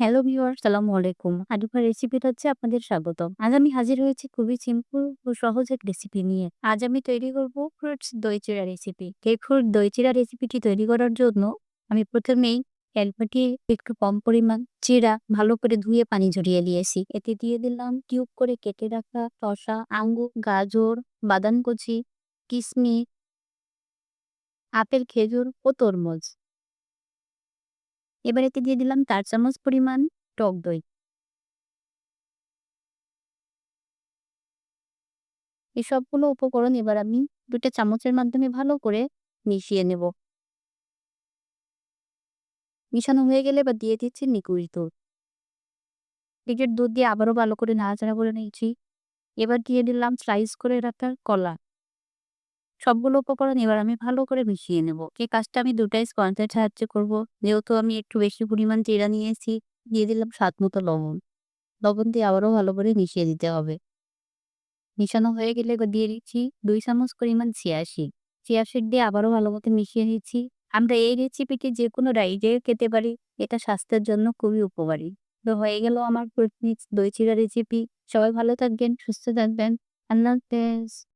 Hello viewers সালামু আলাইকুম। আজকের রেসিপিটা হচ্ছে আপনাদের স্বাগতম। আজ আমি হাজির হয়েছি খুবই সিম্পল ও সহজ এক রেসিপি নিয়ে। আজ আমি তৈরি করব ফ্রুটস দই চিড়া রেসিপি। এই ফ্রুট দই চিড়া রেসিপিটি তৈরি করার জন্য আমি প্রথমেই তেলপাটি একটু কম পরিমাণ চিড়া ভালো করে ধুয়ে পানি ঝরিয়ে নিয়েছি। এতে দিয়ে দিলাম কিউব করে কেটে রাখা শসা, আঙ্গুর, গাজর, বাদাম কুচি, কিশমিশ, আপেল, খেজুর ও তরমুজ। এবার এতে দিয়ে দিলাম ৪ চামচ পরিমাণ টক দই। এই সবগুলো উপকরণ এবার আমি দুটা চামচের মাধ্যমে ভালো করে মিশিয়ে নেব। মিশানো হয়ে গেলে এবার দিয়ে দিচ্ছি নিকুইজ দুধ। লিকুইড দুধ দিয়ে আবারও ভালো করে নাড়াচাড়া করে নিয়েছি। এবার দিয়ে দিলাম স্লাইস করে রাখা কলা। সবগুলো উপকরণ এবার আমি ভালো করে মিশিয়ে নেব। এই কাজটা আমি দুটাই স্পঞ্জের সাহায্যে করব। যেহেতু আমি একটু বেশি পরিমাণ চিড়া নিয়েছি, দিয়ে দিলাম স্বাদ মতো লবণ। লবণ দিয়ে আবারও ভালো করে মিশিয়ে দিতে হবে। মিশানো হয়ে গেলে দিয়ে দিচ্ছি দুই চামচ পরিমাণ চিয়া সিড। চিয়া সিড দিয়ে আবারও ভালো মতো মিশিয়ে নিচ্ছি। আমরা এই রেসিপিটি যেকোনো ডায়েটে খেতে পারি। এটা স্বাস্থ্যের জন্য খুবই উপকারী। তো হয়ে গেল আমার দই চিড়া রেসিপি। সবাই ভালো থাকবেন, সুস্থ থাকবেন। আল্লাহ হাফেজ।